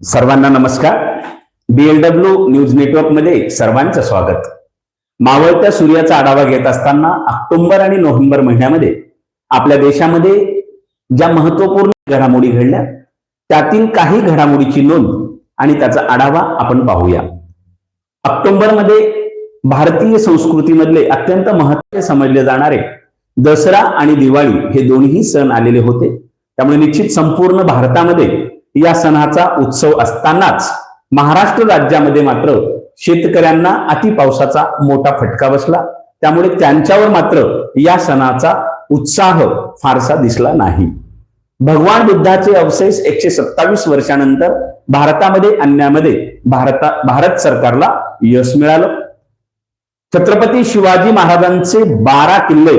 सर्वांना नमस्कार. BLW news नेटवर्कमध्ये सर्वांचं स्वागत. मावळत्या सूर्याचा आढावा घेत असताना ऑक्टोबर आणि नोव्हेंबर महिन्यामध्ये आपल्या देशामध्ये ज्या महत्त्वपूर्ण घडामोडी घडल्या त्यातील काही घडामोडीची नोंद आणि त्याचा आढावा आपण पाहूया. ऑक्टोबरमध्ये भारतीय संस्कृतीमधले अत्यंत महत्त्वाचे समजले जाणारे दसरा आणि दिवाळी हे दोन्ही सण आलेले होते. त्यामुळे निश्चित संपूर्ण भारतामध्ये या सणाचा उत्सव असतानाच महाराष्ट्र राज्यामध्ये मात्र शेतकऱ्यांना अति पावसाचा मोठा फटका बसला. त्यामुळे त्यांच्यावर मात्र या सणाचा उत्साह फारसा दिसला नाही. भगवान बुद्धाचे अवशेष एकशे सत्तावीस वर्षानंतर भारतामध्ये आणण्यामध्ये भारता भारत सरकारला यश मिळालं. छत्रपती शिवाजी महाराजांचे बारा किल्ले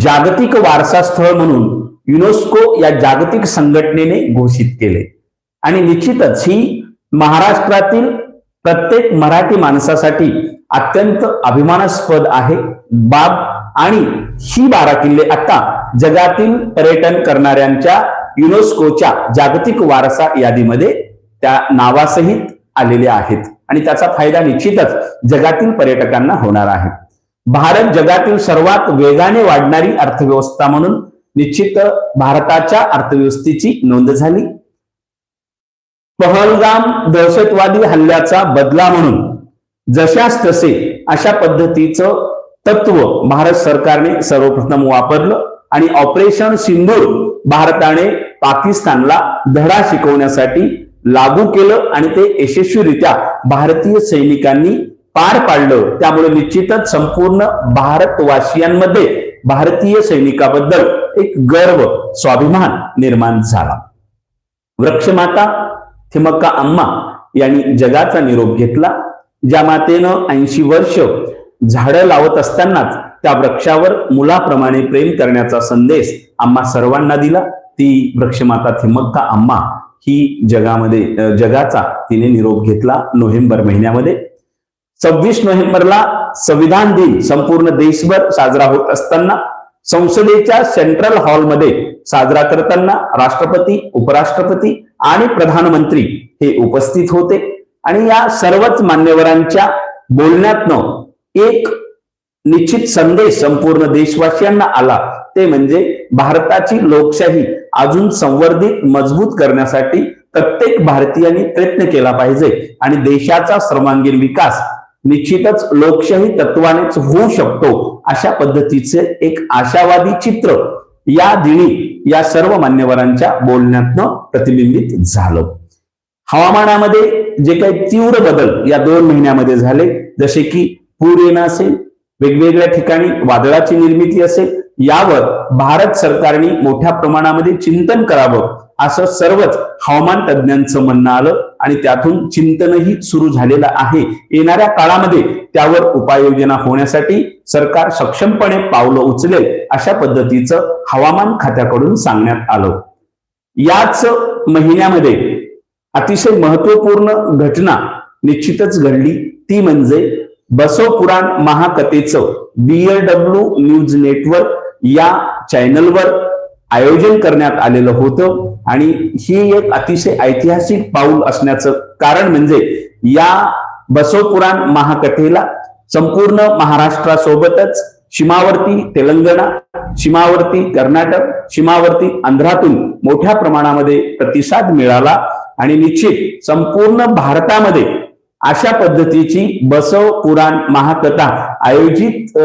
जागतिक वारसा स्थळ म्हणून युनेस्को या जागतिक संघटनेने घोषित केले. आणि निश्चितच ही महाराष्ट्रातील प्रत्येक मराठी माणसासाठी अत्यंत अभिमानास्पद आहे. बाब आणि ही बारा किल्ले आता जगातील पर्यटन करणाऱ्यांच्या युनेस्कोच्या जागतिक वारसा यादीमध्ये त्या नावासहित आलेले आहेत. आणि त्याचा फायदा निश्चितच जगातील पर्यटकांना होणार आहे. भारत जगातील सर्वात वेगाने वाढणारी अर्थव्यवस्था म्हणून निश्चित भारताच्या अर्थव्यवस्थेची नोंद झाली. पहलगाम दहशतवादी हल्ल्याचा बदला म्हणून जशास तसे अशा पद्धतीचं तत्व भारत सरकारने सर्वप्रथम वापरलं आणि ऑपरेशन सिंधूर भारताने पाकिस्तानला धडा शिकवण्यासाठी लागू केलं आणि ते यशस्वीरित्या भारतीय सैनिकांनी पार पाडलं. त्यामुळे निश्चितच संपूर्ण भारतवासियांमध्ये भारतीय सैनिकाबद्दल एक गर्व स्वाभिमान निर्माण झाला. वृक्षमाता थिमक्का अम्मा यांनी जगाचा निरोप घेतला ज्या मातेनं ऐंशी वर्ष झाडं लावत असतानाच त्या वृक्षावर मुलाप्रमाणे प्रेम करण्याचा संदेश आम्हा सर्वांना दिला. ती वृक्षमाता थिमक्का अम्मा ही जगामध्ये जगाचा तिने निरोप घेतला नोव्हेंबर महिन्यामध्ये. सव्वीस नोव्हेंबरला संविधान दिन संपूर्ण देशभर साजरा होत असताना संसदेच्या सेंट्रल हॉलमध्ये साजरा करताना राष्ट्रपती उपराष्ट्रपती आणि प्रधानमंत्री हे उपस्थित होते. आणि या सर्वच मान्यवरांच्या बोलण्यातनं एक निश्चित संदेश संपूर्ण देशवासियांना आला. ते म्हणजे भारताची लोकशाही अजून संवर्धित मजबूत करण्यासाठी प्रत्येक भारतीयांनी प्रयत्न केला पाहिजे. आणि देशाचा सर्वांगीण विकास निश्चितच लोकशाही तत्वानेच होऊ शकतो अशा पद्धतीचे एक आशावादी चित्र या दिनी या सर्व मान्यवरांच्या बोलण्यातनं प्रतिबिंबित झालं. हवामानामध्ये जे काही तीव्र बदल या दोन महिन्यामध्ये झाले जसे की पूर येणं असेल वेगवेगळ्या ठिकाणी वादळाची निर्मिती असेल यावर भारत सरकारने मोठ्या प्रमाणामध्ये चिंतन करावं असं सर्वच हवामान तज्ज्ञांचं म्हणणं आलं आणि त्यातून चिंतनही सुरू झालेलं आहे. येणाऱ्या काळामध्ये त्यावर उपाययोजना होण्यासाठी सरकार सक्षमपणे पावलं उचलेल अशा पद्धतीचं हवामान खात्याकडून सांगण्यात आलं. याच महिन्यामध्ये अतिशय महत्त्वपूर्ण घटना निश्चितच घडली. ती म्हणजे बसव पुराण महाकथेचं बीएलडब्ल्यू न्यूज नेटवर्क या चॅनलवर आयोजन करण्यात आलेलं होतं. आणि ही एक अतिशय ऐतिहासिक पाऊल असण्याचं कारण म्हणजे या बसव पुराण महाकथेला संपूर्ण महाराष्ट्रासोबतच सीमावर्ती तेलंगणा सीमावर्ती कर्नाटक सीमावर्ती आंध्रातून मोठ्या प्रमाणामध्ये प्रतिसाद मिळाला. आणि निश्चित संपूर्ण भारतामध्ये अशा पद्धतीची बसव पुराण महाकथा आयोजित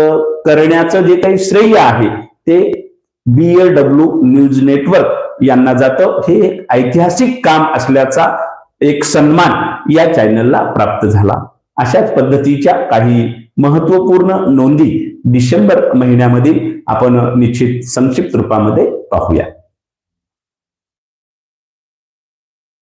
करण्याचं जे काही श्रेय आहे ते बीएलडब्ल्यू न्यूज नेटवर्क यांना जातं. हे एक ऐतिहासिक काम असल्याचा एक सन्मान या चॅनलला प्राप्त झाला. अशाच पद्धतीच्या काही महत्त्वपूर्ण नोंदी डिसेंबर महिन्यामध्ये आपण निश्चित संक्षिप्त रूपामध्ये पाहूया.